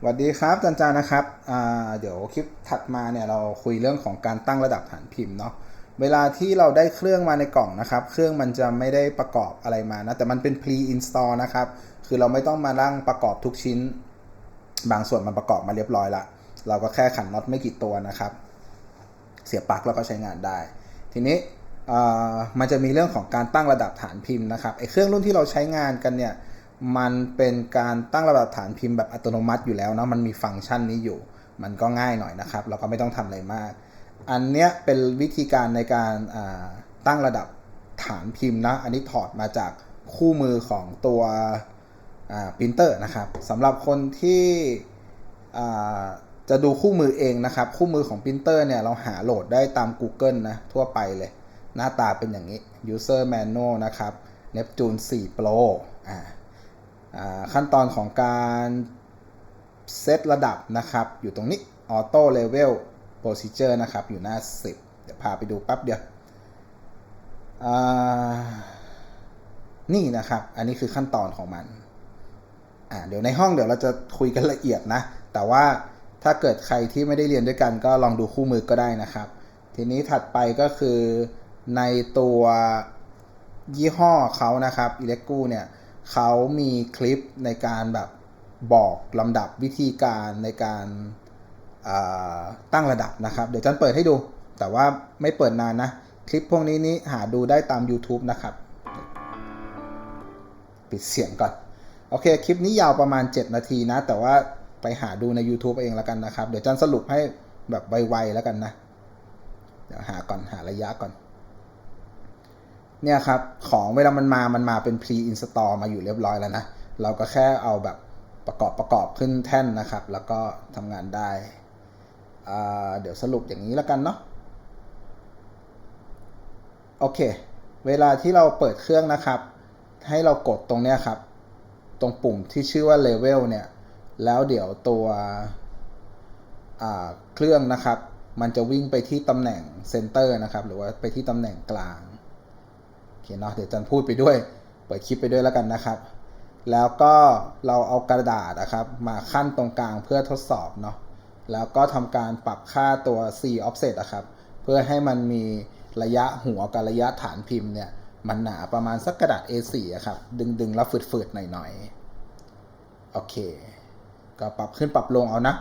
สวัสดีครับจันจานะครับเดี๋ยวคลิปถัดมาเนี่ยเราคุยเรื่องของการตั้งระดับฐานพิมพ์เนาะเวลาที่เราได้เครื่องมาในกล่องนะครับ เครื่องมันจะไม่ได้ประกอบอะไรมานะแต่มันเป็น pre install นะครับ คือเราไม่ต้องมานั่งประกอบทุกชิ้น บางส่วนมันประกอบมาเรียบร้อยละเราก็แค่ขันน็อตไม่กี่ตัวนะครับ เสียบปลั๊กแล้วก็ใช้งานได้ ทีนี้มันจะมีเรื่องของการตั้งระดับฐานพิมพ์นะครับไอ้เครื่องรุ่นที่เราใช้งานกันเนี่ย มันเป็นการตั้งระดับฐานพิมพ์แบบอัตโนมัติอยู่แล้วเนาะมันมีฟังก์ชันนี้อยู่ มันก็ง่ายหน่อยนะครับเราก็ไม่ต้องทำอะไรมาก อันเนี้ยเป็นวิธีการในการตั้งระดับฐานพิมพ์นะอันนี้ถอดมาจากคู่มือของตัวปรินเตอร์นะครับสำหรับคนที่จะดูคู่มือเองนะครับ คู่มือของปรินเตอร์เนี่ยเราหาโหลดได้ตาม Google นะทั่วไปเลย หน้าตาเป็นอย่างนี้ user manual นะครับ Neptune 4 Pro อ่า ขั้นตอนของการเซตระดับนะครับ อยู่ตรงนี้ auto level procedure นะครับ อยู่หน้า 10 เดี๋ยวพาไปดูแป๊บเดียวนี่นะครับ อันนี้คือขั้นตอนของมัน อ่า เดี๋ยวในห้องเดี๋ยวเราจะคุยกันละเอียดนะ แต่ว่าถ้าเกิดใครที่ไม่ได้เรียนด้วยกันก็ลองดูคู่มือก็ได้นะครับ ทีนี้ถัดไปก็คือในตัวยี่ห้อเขานะครับอิเล็กกูเนี่ย เขามีคลิปในการแบบบอกลำดับวิธีการในการตั้งระดับนะครับ เดี๋ยวจันเปิดให้ดู แต่ว่าไม่เปิดนานนะ คลิปพวกนี้นี่หาดูได้ตาม YouTube นะครับ ปิดเสียงก่อน โอเค คลิปนี้ยาวประมาณ 7 นาทีนะ แต่ว่าไปหาดูใน YouTube เองแล้วกันนะครับ เดี๋ยวจันสรุปให้แบบไวๆแล้วกันนะ เดี๋ยวหาก่อนหาระยะก่อน เนี่ยครับ ของเวลามันมา มันมาเป็น pre install มาอยู่เรียบร้อยแล้วนะ เราก็แค่เอาแบบประกอบประกอบขึ้นแท่นนะครับ แล้วก็ทำงานได้ เดี๋ยวสรุปอย่างนี้แล้วกันเนาะ โอเค เวลาที่เราเปิดเครื่องนะครับ ให้เรากดตรงเนี้ยครับ ตรงปุ่มที่ชื่อว่า level เนี่ย แล้วเดี๋ยวตัวเครื่องนะครับ มันจะวิ่งไปที่ตำแหน่ง center นะครับ หรือว่าไปที่ตำแหน่งกลาง เคเนาะเดี๋ยวจันพูดไปด้วย เปิดคลิปไปด้วยแล้วกันนะครับ แล้วก็เราเอากระดาษนะครับ มาขั้นตรงกลางเพื่อทดสอบเนาะแล้วก็ทำการปรับค่าตัว C offset นะครับ เพื่อให้มันมีระยะหัวกับระยะฐานพิมพ์เนี่ย มันหนาประมาณสักกระดาษ A4 อะครับ ดึงดึงๆแล้วฝืดๆหน่อยๆ โอเค ก็ปรับขึ้นปรับลงเอานะ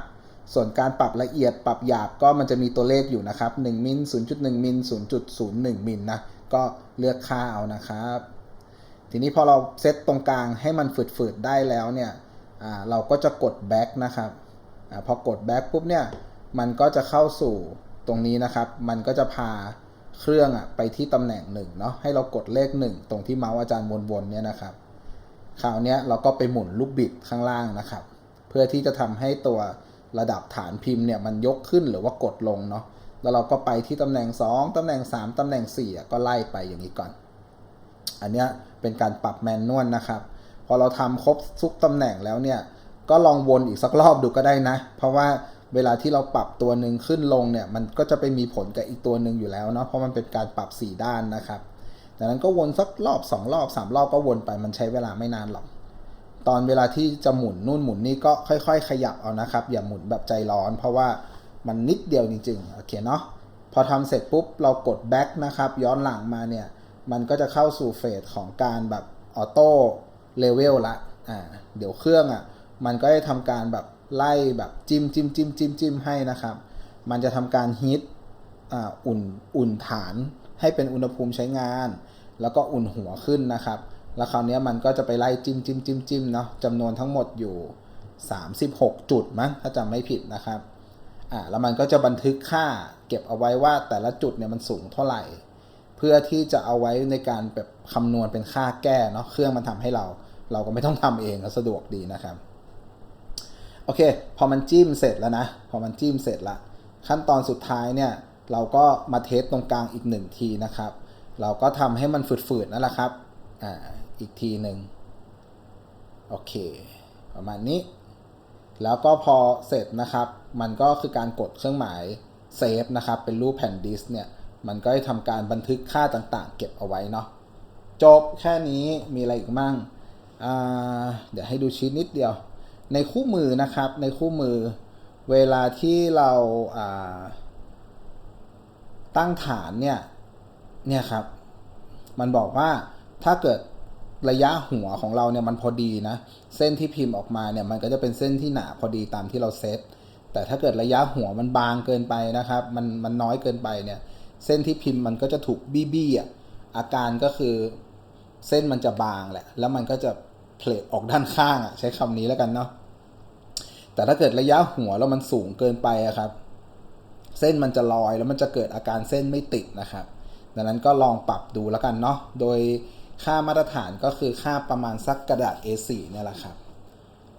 ส่วนการปรับละเอียดปรับหยาบก็มันจะมีตัวเลขอยู่นะครับ 1 มิล 0.1 มิล 0.01 มิลนะก็เลือกค่าเอานะครับ ทีนี้พอเราเซตตรงกลางให้มันฝืดๆได้แล้วเนี่ยเราก็จะกด back นะครับอพอกด back ปุ๊บเนี่ยมันก็จะเข้าสู่ตรงนี้นะครับ มันก็จะพาเครื่องอะไปที่ตำแหน่งหนึ่งเนาะให้เรากดเลขหนึ่งตรงที่เมาส์อาจารย์วนๆเนี่ยนะครับคราวนี้เราก็ไปหมุนลูกบิดข้างล่างนะครับ เพื่อที่จะทำให้ตัว ระดับฐานพิมพ์เนี่ยมันยกขึ้นหรือว่ากดลงเนาะแล้วเราก็ไปที่ตำแหน่ง 2ตำแหน่ง 3ตำแหน่ง4อ่ก็ไล่ไปอย่างนี้ก่อน อันเนี้ยเป็นการปรับแมนนวลนะครับ พอเราทำครบทุกตำแหน่งแล้วเนี่ยก็ลองวนอีกสักรอบดูก็ได้นะ เพราะว่าเวลาที่เราปรับตัวหนึ่งขึ้นลงเนี่ยมันก็จะไปมีผลกับอีกตัวหนึ่งอยู่แล้วเนาะเพราะมันเป็นการปรับ 4 ด้านนะครับดังนั้นก็วนสักรอบ 2 รอบ 3 รอบก็วนไปมันใช้เวลาไม่นานหรอก ตอนเวลาที่จะหมุนนู่นหมุนนี่ก็ค่อยๆ ขยับเอานะครับ อย่าหมุนแบบใจร้อน เพราะว่ามันนิดเดียวจริงๆโอเคเนาะพอทำเสร็จปุ๊บเรากด back นะครับย้อนหลังมาเนี่ยมันก็จะเข้าสู่เฟสของการแบบออโต้เลเวลละอ่าเดี๋ยวเครื่องอะมันก็จะทำการแบบไล่แบบจิ้มจิ้มจิ้มจิ้มจิ้มให้นะครับ มันจะทำการฮีทอ่าอุ่นอุ่นฐานให้เป็นอุณหภูมิใช้งาน แล้วก็อุ่นหัวขึ้นนะครับ แล้วคราวนี้มันก็จะไปไล่จิ้มจิ้มจิ้มจิ้มเนาะจำนวนทั้งหมดอยู่ 36 จุดมั้งถ้าจำไม่ผิดนะครับอ่าแล้วมันก็จะบันทึกค่าเก็บเอาไว้ว่าแต่ละจุดเนี่ยมันสูงเท่าไหร่ เพื่อที่จะเอาไว้ในการแบบคำนวณเป็นค่าแก้เนาะเครื่องมันทำให้เรา เราก็ไม่ต้องทำเองสะดวกดีนะครับโอเค พอมันจิ้มเสร็จแล้วนะ พอมันจิ้มเสร็จละ ขั้นตอนสุดท้ายเนี่ย เราก็มาเทสตรงกลางอีกหนึ่งทีนะครับ เราก็ทำให้มันฝืดๆนั่นแหละครับ อ่า อีกทีหนึ่งโอเค ประมาณนี้ แล้วก็พอเสร็จนะครับ มันก็คือการกดเครื่องหมายเซฟนะครับ เป็นรูปแผ่นดิสเนี่ย มันก็จะทำการบันทึกค่าต่างๆ เก็บเอาไว้เนาะจบแค่นี้มีอะไรอีกมั่ง เดี๋ยวให้ดูชีตนิดเดียว ในคู่มือนะครับ ในคู่มือเวลาที่เราาตั้งฐานเนี่ย เนี่ยครับ มันบอกว่าถ้าเกิด ระยะหัวของเราเนี่ยมันพอดีนะ เส้นที่พิมพ์ออกมาเนี่ยมันก็จะเป็นเส้นที่หนาพอดีตามที่เราเซต แต่ถ้าเกิดระยะหัวมันบางเกินไปนะครับ มันมันน้อยเกินไปเนี่ย เส้นที่พิมพ์มันก็จะถูกบี้บี้อะ อาการก็คือเส้นมันจะบางแหละ แล้วมันก็จะเพลทออกด้านข้างอะ ใช้คำนี้แล้วกันเนาะ แต่ถ้าเกิดระยะหัวแล้วมันสูงเกินไปอะครับ เส้นมันจะลอยแล้วมันจะเกิดอาการเส้นไม่ติดนะครับ ดังนั้นก็ลองปรับดูแล้วกันเนาะ โดย ค่ามาตรฐานก็คือค่าประมาณสักกระดาษ A4 เนี่ยแหละครับ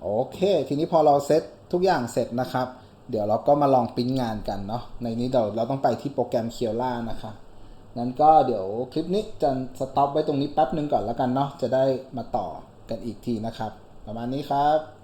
โอเค ทีนี้พอเราเซตทุกอย่างเสร็จนะครับ เดี๋ยวเราก็มาลองปริ้นงานกันเนาะ ในนี้เดี๋ยวเราต้องไปที่โปรแกรมเคียวล่านะคะนั้นก็เดี๋ยวคลิปนี้จะสต็อปไว้ตรงนี้แป๊บหนึ่งก่อนแล้วกันเนาะ จะได้มาต่อกันอีกทีนะครับ ประมาณนี้ครับ